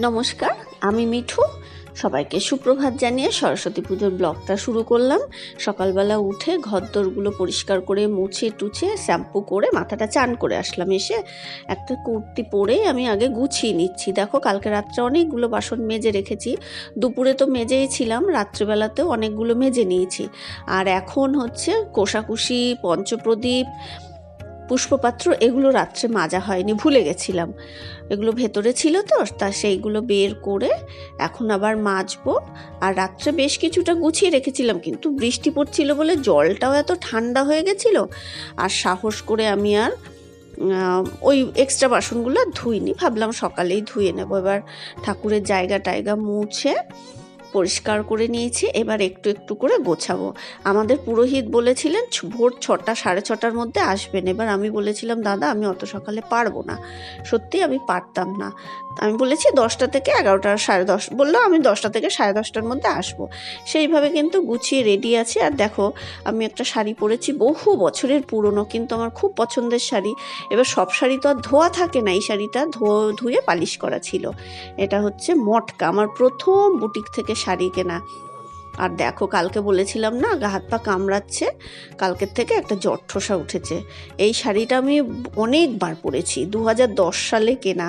নমস্কার, আমি মিঠু। সবাইকে সুপ্রভাত জানিয়ে সরস্বতী পুজোর ব্লগটা শুরু করলাম। সকালবেলা উঠে ঘরদোরগুলো পরিষ্কার করে মুছে টুছে শ্যাম্পু করে মাথাটা চান করে আসলাম এসে। একটা কুর্তি পরে আমি আগে গুছিয়ে নিচ্ছি। দেখো, কালকে রাত্রে অনেকগুলো বাসন মেজে রেখেছি। দুপুরে তো মেজেই ছিলাম, রাত্রেবেলাতেও অনেকগুলো মেজে নিয়েছি। আর এখন হচ্ছে কোষাকুষি, পঞ্চপ্রদীপ পুষ্পপাত্র এগুলো রাত্রে মাজা হয়নি, ভুলে গেছিলাম। এগুলো ভেতরে ছিল তো, তা সেইগুলো বের করে এখন আবার মাজবো। আর রাত্রে বেশ কিছুটা গুছিয়ে রেখেছিলাম, কিন্তু বৃষ্টি পড়ছিল বলে জলটাও এত ঠান্ডা হয়ে গেছিল। আর সাহস করে আমি আর ওই এক্সট্রা বাসনগুলো ধুইনি। ভাবলাম সকালেই ধুয়ে নেব। এবার ঠাকুরের জায়গা টায়গা মুছে পরিষ্কার করে নিয়েছি, এবার একটু একটু করে গোছাবো। আমাদের পুরোহিত বলেছিলেন ভোর ছটা, সাড়ে ছটার মধ্যে আসবেন। এবার আমি বলেছিলাম, দাদা, আমি অত সকালে পারব না। সত্যি আমি পারতাম না। আমি বলেছি, দশটা থেকে এগারোটা, সাড়ে দশ বলল, আমি দশটা থেকে সাড়ে দশটার মধ্যে আসব। সেইভাবে কিন্তু গুছিয়ে রেডি আছে। আর দেখো, আমি একটা শাড়ি পরেছি, বহু বছরের পুরনো, কিন্তু আমার খুব পছন্দের শাড়ি। এবার সব শাড়ি তো আর ধোয়া থাকে না, এই শাড়িটা ধুয়ে পালিশ করা ছিল। এটা হচ্ছে মটকা। আমার প্রথম বুটিক থেকে শাড়ি কেনা। আর দেখো, কালকে বলেছিলাম না, গা হাত পা কামড়াচ্ছে, কালকের থেকে একটা জঠোসা ঠোসা উঠেছে। এই শাড়িটা আমি অনেকবার পরেছি দু হাজার দশ সালে কেনা,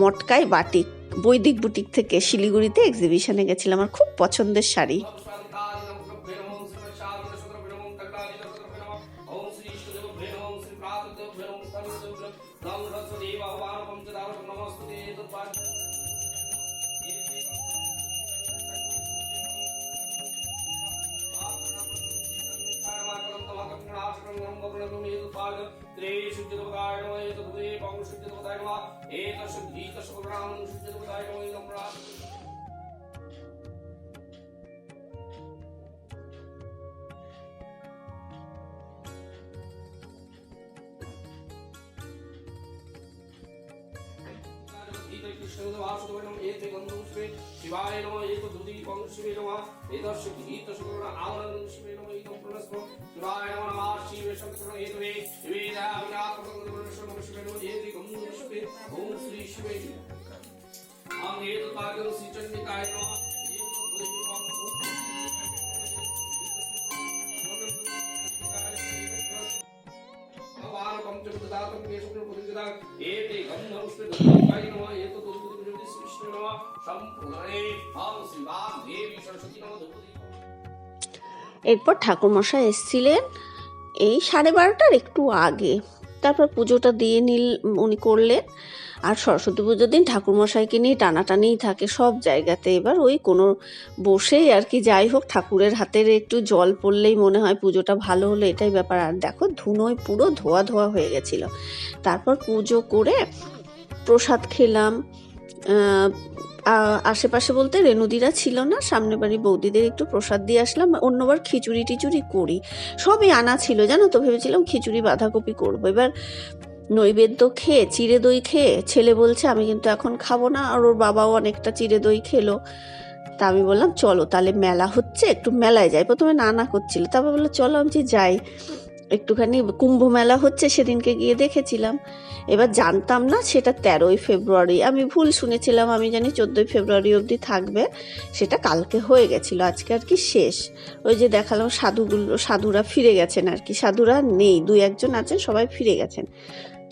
মটকায় বাটিক, বৈদিক বুটিক থেকে শিলিগুড়িতে এক্সিবিশনে গেছিলাম, আমার খুব পছন্দের শাড়ি। ेतशुद्धीतशुभ्रां शिवाय नमः एक दुदी पंग शिवे नमः एतस्य गीत शुक्र आवरण शिवे नमः एकदम प्रणस्म शिवाय नमः नमः शिवे शंकर हेतवे ఏతాగం శ్రీచండికాయ এরপর ঠাকুরমশাই এসছিলেন এই সাড়ে বারোটার একটু আগে। তারপর পুজোটা দিয়ে নীল, উনি করলেন। আর সরস্বতী পুজোর দিন ঠাকুরমশাইকে নিয়ে টানাটানিই থাকে সব জায়গাতে। এবার ওই কোনো বসেই আর কি যাই হোক, ঠাকুরের হাতের একটু জল পড়লেই মনে হয় পুজোটা ভালো হলো, এটাই ব্যাপার। আর দেখো ধুনোয় পুরো ধোয়া ধোয়া হয়ে গেছিল। তারপর পুজো করে প্রসাদ খেলাম। আশেপাশে বলতে রেনুদিরা ছিল না, সামনে বাড়ি বৌদিদের একটু প্রসাদ দিয়ে আসলাম, অন্যবার খিচুড়ি টিচুড়ি করি। সবই আনা ছিল, জানো তো, ভেবেছিলাম খিচুড়ি বাঁধাকপি করব। এবার নৈবেদ্য খেয়ে চিড়ে দই খেয়ে ছেলে বলছে আমি কিন্তু এখন খাব না। আর ওর বাবাও অনেকটা চিড়ে দই খেলো। তা আমি বললাম চলো তাহলে মেলা হচ্ছে একটু মেলায় যাই। প্রথমে না না করছিল। তারপর বলল চলো আমি বলছি, যাই। একটুখানি কুম্ভ মেলা হচ্ছে সেদিনকে গিয়ে দেখেছিলাম। এবার জানতাম না সেটা তেরোই ফেব্রুয়ারি। আমি ভুল শুনেছিলাম আমি জানি চোদ্দোই ফেব্রুয়ারি অবধি থাকবে। সেটা কালকে হয়ে গেছিল আজকে আর কি শেষ। ওই যে দেখালাম সাধুগুলো সাধুরা ফিরে গেছেন আর কি। সাধুরা নেই দুই একজন আছেন সবাই ফিরে গেছেন।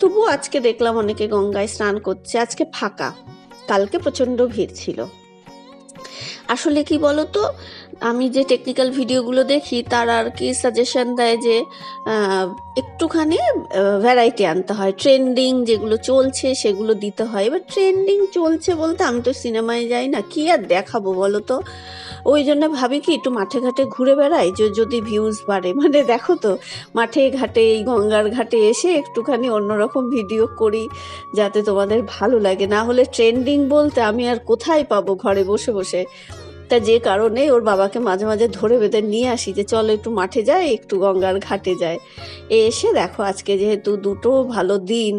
তবুও আজকে দেখলাম অনেকে গঙ্গায় স্নান করছে। আজকে ফাঁকা। কালকে প্রচণ্ড ভিড় ছিল। আসলে কি বলতো? আমি যে টেকনিক্যাল ভিডিওগুলো দেখি, তারা আর কি সাজেশন দেয় যে একটুখানি ভ্যারাইটি আনতে হয়। ট্রেন্ডিং যেগুলো চলছে, সেগুলো দিতে হয়। এবার ট্রেন্ডিং চলছে বলতে আমি তো সিনেমায় যাই না। কি আর দেখাবো বলো তো ওই জন্য ভাবি কি, একটু মাঠে ঘাটে ঘুরে বেড়াই। যে, যদি ভিউজ বাড়ে। মানে দেখো তো, মাঠে ঘাটে, এই গঙ্গার ঘাটে এসে একটুখানি অন্যরকম ভিডিও করি, যাতে তোমাদের ভালো লাগে। না হলে ট্রেন্ডিং বলতে আমি আর কোথায় পাবো ঘরে বসে বসে? তা যে কারণে ওর বাবাকে মাঝে মাঝে ধরে বেঁধে নিয়ে আসি যে, চলো একটু মাঠে যায় একটু গঙ্গার ঘাটে যায় এসে দেখো আজকে যেহেতু দুটো ভালো দিন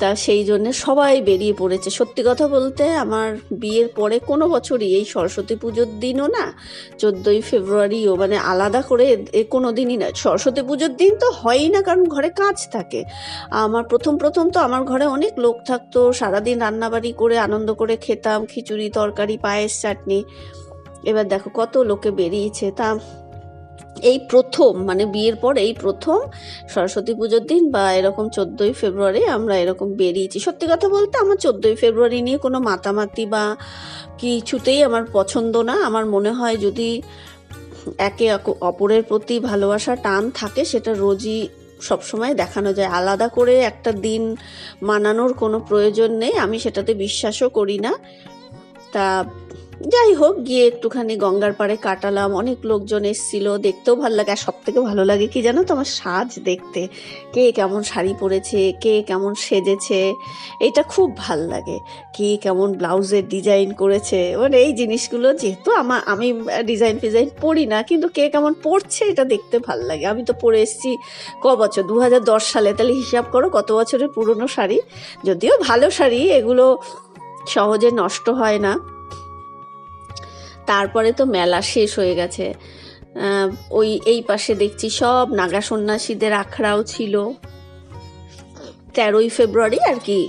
তা সেই জন্যে সবাই বেরিয়ে পড়েছে। সত্যি কথা বলতে আমার বিয়ের পরে কোনো বছরই এই সরস্বতী পুজোর দিনও না, চোদ্দোই ফেব্রুয়ারিও মানে আলাদা করে কোনো দিনই না। সরস্বতী পুজোর দিন তো হয়ই না কারণ ঘরে কাজ থাকে। আমার প্রথম প্রথম তো আমার ঘরে অনেক লোক থাকতো, সারাদিন রান্নাবাড়ি করে আনন্দ করে খেতাম, খিচুড়ি, তরকারি, পায়েস, চাটনি। এবার দেখো কত লোকে বেরিয়েছে। তা এই প্রথম মানে বিয়ের পর এই প্রথম সরস্বতী পুজোর দিন বা এরকম চোদ্দোই ফেব্রুয়ারি আমরা এরকম বেরিয়েছি। সত্যি কথা বলতে আমার চোদ্দোই ফেব্রুয়ারি নিয়ে কোনো মাতামাতি বা কিছুতেই আমার পছন্দ না। আমার মনে হয় যদি একে অপরের প্রতি ভালোবাসা, টান থাকে সেটা রোজই সবসময় দেখানো যায়। আলাদা করে একটা দিন মানানোর কোনো প্রয়োজন নেই। আমি সেটাতে বিশ্বাসও করি না। তা যাই হোক, গিয়ে একটুখানি গঙ্গার পাড়ে কাটালাম। অনেক লোকজন এসেছিল, দেখতেও ভালো লাগে। আর সব থেকে ভালো লাগে কি জানো তো, আমার সাজ দেখতে। কে কেমন শাড়ি পরেছে, কে কেমন সেজেছে, এটা খুব ভালো লাগে। কে কেমন ব্লাউজের ডিজাইন করেছে মানে এই জিনিসগুলো যেহেতু আমার আমি ডিজাইন ফিজাইন পড়ি না, কিন্তু কে কেমন পড়ছে এটা দেখতে ভালো লাগে। আমি তো পরে এসেছি ক বছর? দু হাজার দশ সালে। তাহলে হিসাব করো কত বছরের পুরনো শাড়ি? যদিও ভালো শাড়ি, এগুলো সহজে নষ্ট হয় না। তারপরে তো মেলা শেষ হয়ে গেছে। ওই, এই পাশে দেখছি সব নাগা সন্ন্যাসীদের আখড়াও ছিল। তেরোই ফেব্রুয়ারি আর কি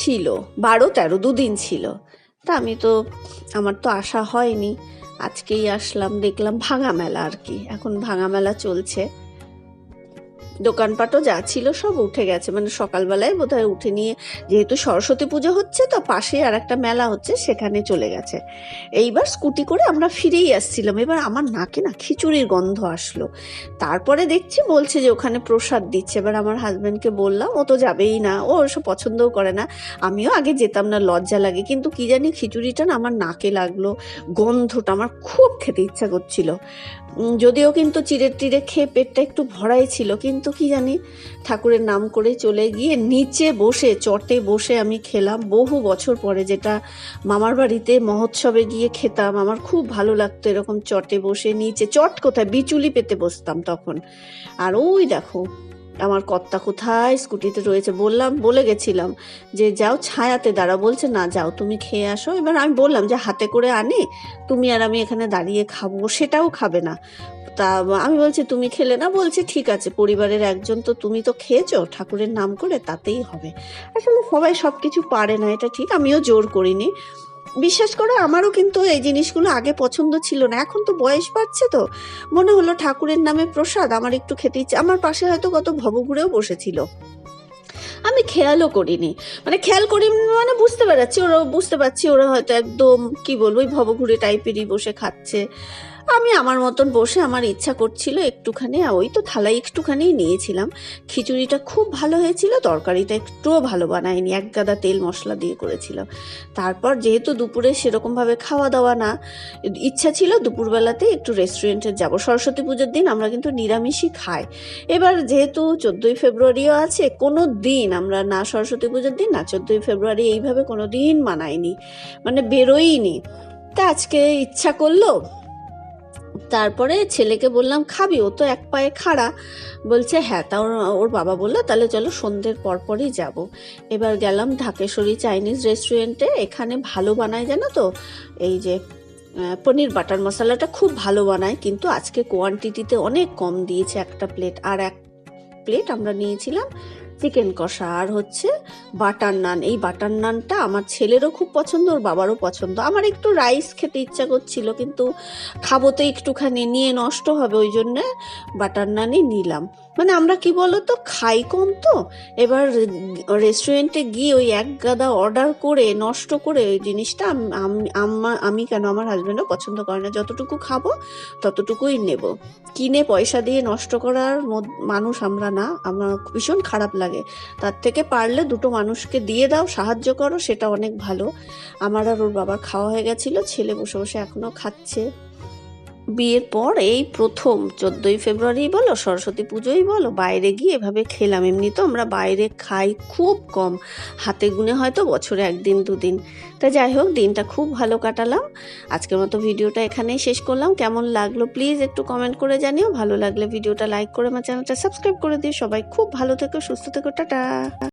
ছিল। বারো, তেরো দুদিন ছিল। তা আমি তো, আমার তো আসা হয়নি। আজকেই আসলাম, দেখলাম ভাঙা মেলা আর কি। এখন ভাঙা মেলা চলছে। দোকানপাটও যা ছিল সব উঠে গেছে। মানে সকালবেলায় বোধহয় উঠে নিয়ে যেহেতু সরস্বতী পুজো হচ্ছে, তো পাশে আর একটা মেলা হচ্ছে, সেখানে চলে গেছে। এইবার স্কুটি করে আমরা ফিরেই আসছিলাম। এবার আমার নাকে না খিচুড়ির গন্ধ আসলো। তারপরে দেখছি বলছে যে ওখানে প্রসাদ দিচ্ছে। এবার আমার হাজব্যান্ডকে বললাম, ও তো যাবেই না, ও ওসব পছন্দও করে না। আমিও আগে যেতাম না, লজ্জা লাগে। কিন্তু কি জানি খিচুড়িটা না আমার নাকে লাগল, গন্ধটা আমার খুব খেতে ইচ্ছা করছিল। যদিও কিন্তু চিড়ে টিড়ে খেয়ে পেটটা একটু ভরাই ছিল, কিন্তু কি জানি, ঠাকুরের নাম করে চলে গিয়ে নিচে বসে, চটে বসে আমি খেলাম। বহু বছর পরে যেটা মামার বাড়িতে মহোৎসবে গিয়ে খেতাম, আমার খুব ভালো লাগতো এরকম চটে বসে, নিচে চট কোথায়, বিচুলি পেতে বসতাম তখন। আর ওই দেখো আমার কর্তা কোথায়? স্কুটিতে রয়েছে। বললাম, বলে গেছিলাম যে, যাও ছায়াতে দাঁড়া বলছে, না, যাও, তুমি খেয়ে আসো। এবার আমি বললাম যে, হাতে করে আনি, তুমি আর আমি এখানে দাঁড়িয়ে খাব, সেটাও খাবে না। তা আমি বলছি, তুমি খেলে না? বলছে, ঠিক আছে, পরিবারের একজন তো তুমি তো খেয়েছো, ঠাকুরের নাম করে তাতেই হবে। আসলে সবাই সব কিছু পারে না, এটা ঠিক, আমিও জোর করিনি। বিশ্বাস করো, আমারও কিন্তু এই জিনিসগুলো আগে পছন্দ ছিল না। এখন তো বয়স বাড়ছে তো। মনে হলো ঠাকুরের নামে প্রসাদ, আমার একটু খেতে ইচ্ছে, আমার পাশে হয়তো কত ভবঘুরেও বসেছিল। আমি খেয়ালও করিনি। মানে খেয়াল করি মানে বুঝতে পারছি, ওরা বুঝতে পারছি, ওরা হয়তো একদম, কি বলব, ওই ভবঘুরে টাইপেরই বসে খাচ্ছে। আমি আমার মতন বসে আমার ইচ্ছা করছিল একটুখানি ওই তো থালায় একটুখানি নিয়েছিলাম। খিচুড়িটা খুব ভালো হয়েছিল, তরকারিটা একটুও ভালো বানায়নি, এক গাদা তেল মশলা দিয়ে করেছিলাম তারপর যেহেতু দুপুরে সেরকমভাবে খাওয়া দাওয়া না, ইচ্ছা ছিল দুপুরবেলাতে একটু রেস্টুরেন্টে যাব। সরস্বতী পুজোর দিন আমরা কিন্তু নিরামিষই খাই। এবার যেহেতু চোদ্দোই ফেব্রুয়ারিও আছে, কোনো দিন আমরা না সরস্বতী পুজোর দিন, না চোদ্দোই ফেব্রুয়ারি এইভাবে কোনো দিন মানাইনি। মানে বেরোইনি। তা আজকে ইচ্ছা করল তারপরে ছেলেকে বললাম, খাবি? ও তো এক পায়ে খাড়া। বলছে হ্যাঁ তা ওর বাবা বলল, তাহলে চলো সন্ধ্যের পরপরই যাব। এবার গেলাম ঢাকেশ্বরী চাইনিজ রেস্টুরেন্টে, এখানে ভালো বানায় জানো তো? এই যে পনির বাটার মশলাটা খুব ভালো বানায়, কিন্তু আজকে কোয়ান্টিটিতে অনেক কম দিয়েছে একটা প্লেট আর এক প্লেট আমরা নিয়েছিলাম চিকেন কষা, আর হচ্ছে বাটার নান। এই বাটার নানটা আমার ছেলেরও খুব পছন্দ, ওর বাবারও পছন্দ। আমার একটু রাইস খেতে ইচ্ছা করছিল, কিন্তু খাব তো একটুখানি, নিয়ে নষ্ট হবে, ওই জন্যে বাটার নানই নিলাম। মানে আমরা কি বলতো, খাই কম তো। এবার রেস্টুরেন্টে গিয়ে ওই এক গাদা অর্ডার করে, নষ্ট করে ওই জিনিসটা আম- কেন আমার হাজব্যান্ডও পছন্দ করে না। যতটুকু খাব, ততটুকুই নেব। কিনে পয়সা দিয়ে নষ্ট করার মানুষ আমরা না, আমার ভীষণ খারাপ লাগে। তার থেকে পারলে দুটো মানুষকে দিয়ে দাও, সাহায্য করো, সেটা অনেক ভালো। আমার আর ওর বাবার খাওয়া হয়ে গেছিল, ছেলে বসে বসে এখনও খাচ্ছে। বিয়ের পর এই প্রথম চোদ্দোই ফেব্রুয়ারি বলো, সরস্বতী পুজোই বলো, বাইরে গিয়ে এভাবে খেলাম। এমনি তো আমরা বাইরে খাই খুব কম। হাতে গুনে হয়তো বছরে একদিন, দুদিন। তা যাই হোক, দিনটা খুব ভালো কাটালাম। আজকের মতো ভিডিওটা এখানেই শেষ করলাম। কেমন লাগল প্লিজ একটু কমেন্ট করে জানিও। ভালো লাগলে ভিডিওটা লাইক করে আমার চ্যানেলটা সাবস্ক্রাইব করে দিও। সবাই খুব ভালো থেকো, সুস্থ থেকো, টাটা।